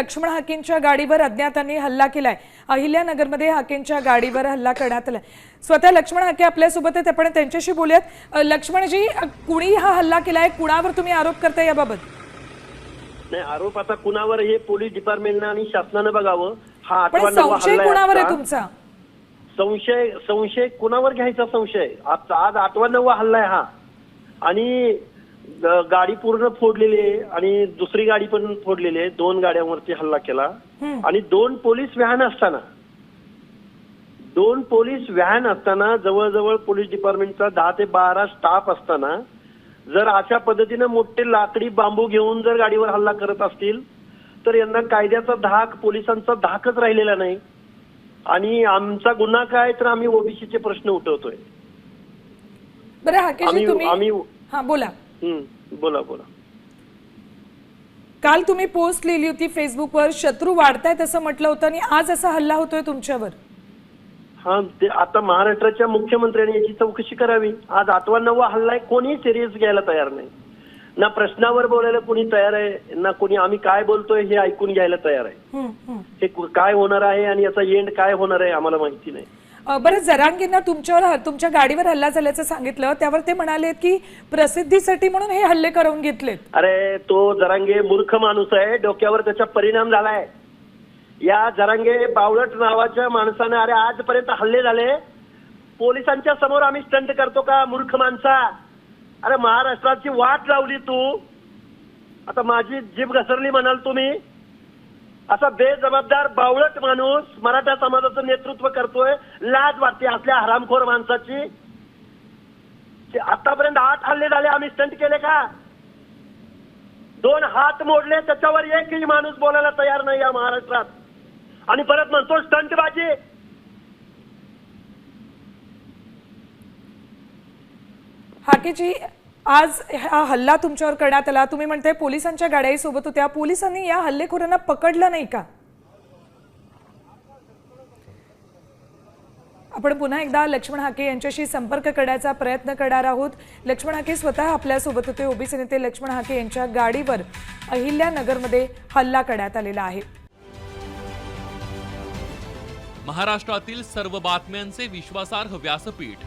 लक्ष्मण हाकेंच्या गाडीवर अज्ञातांनी हल्ला केलाय. अहिल्यानगरमध्ये हाकेंच्या गाडीवर हल्ला करण्यात आलाय. स्वतः लक्ष्मण हाके आपल्यासोबत आहेत आपण त्यांच्याशी बोलूयात. लक्ष्मणजी कुणी हा हल्ला केलाय? कुणावर तुम्ही आरोप करताय याबाबत? नाही आरोप आता कुणावर हे पोलीस डिपार्टमेंटनं आणि शासनानं बघावं. हा पण संशय कुणावर आहे. तुमचा? संशय संशय कुणावर घ्यायचा संशय? आज आज आठवा नववा हल्ला आहे हा. आणि गाडी पूर्ण फोडलेली आहे आणि दुसरी गाडी पण फोडलेली आहे. दोन गाड्यांवरती हल्ला केला. आणि दोन पोलीस व्हॅन असताना दोन पोलीस व्हॅन असताना जवळजवळ पोलीस डिपार्टमेंटचा दहा ते बारा स्टाफ असताना जर अशा पद्धतीनं मोठे लाकडी बांबू घेऊन जर गाडीवर हल्ला करत असतील तर यांना कायद्याचा धाक पोलिसांचा धाकच राहिलेला नाही. आणि आमचा गुन्हा काय तर आम्ही ओबीसीचे प्रश्न उठवतोय. बरं आम्ही हा बोला. बोला बोला. काल तुम्ही पोस्ट लिहिली होती फेसबुकवर शत्रू वाढतायत असं म्हटलं होतं आणि आज असा हल्ला होतोय तुमच्यावर. हा ते आता महाराष्ट्राच्या मुख्यमंत्र्यांनी याची चौकशी करावी. आज आठवा नववा हल्ला आहे कोणी सिरियस घ्यायला तयार नाही. ना प्रश्नावर बोलायला कोणी तयार आहे ना कोणी आम्ही काय बोलतोय हे ऐकून घ्यायला तयार आहे. हे काय होणार आहे आणि याचा एंड काय होणार आहे आम्हाला माहिती नाही. बरं जरांगींना तुमच्यावर तुमच्या गाडीवर हल्ला झाल्याचं सांगितलं. त्यावर ते म्हणाले की प्रसिद्धीसाठी म्हणून हे हल्ले करून घेतलेत. अरे तो जरांगे मूर्ख माणूस आहे. डोक्यावर त्याचा परिणाम झालाय. या जरांगे बावळट नावाच्या माणसाने अरे आजपर्यंत हल्ले झाले. पोलिसांच्या समोर आम्ही स्टंट करतो का मूर्ख माणसा? अरे महाराष्ट्राची वाट लावली तू. आता माझी जीभ घसरली म्हणाल तुम्ही. असा बेजबाबदार बावळट माणूस मराठा समाजाचं नेतृत्व करतोय लाज वाटते असल्या हरामखोर माणसाची. आतापर्यंत आठ हल्ले झाले आम्ही स्टंट केले का? दोन हात मोडले त्याच्यावर एकही माणूस बोलायला तयार नाही या महाराष्ट्रात. आणि परत म्हणतो स्टंटबाजी. हाकेची आज हा हल्ला तुमच्यावर करण्यात आला. तुम्ही म्हणताय पोलिसांच्या गाड्याही सोबत होत्या. पोलिसांनी या हल्लेखोरांना पकडलं नाही का? आपण पुन्हा एकदा लक्ष्मण हाके यांच्याशी संपर्क करण्याचा प्रयत्न करणार आहोत. लक्ष्मण हाके स्वतः आपल्यासोबत होते. ओबीसी नेते लक्ष्मण हाके यांच्या गाडीवर अहिल्यानगरमध्ये हल्ला करण्यात आलेला आहे. महाराष्ट्रातील सर्व बातम्यांचे विश्वासार्ह व्यासपीठ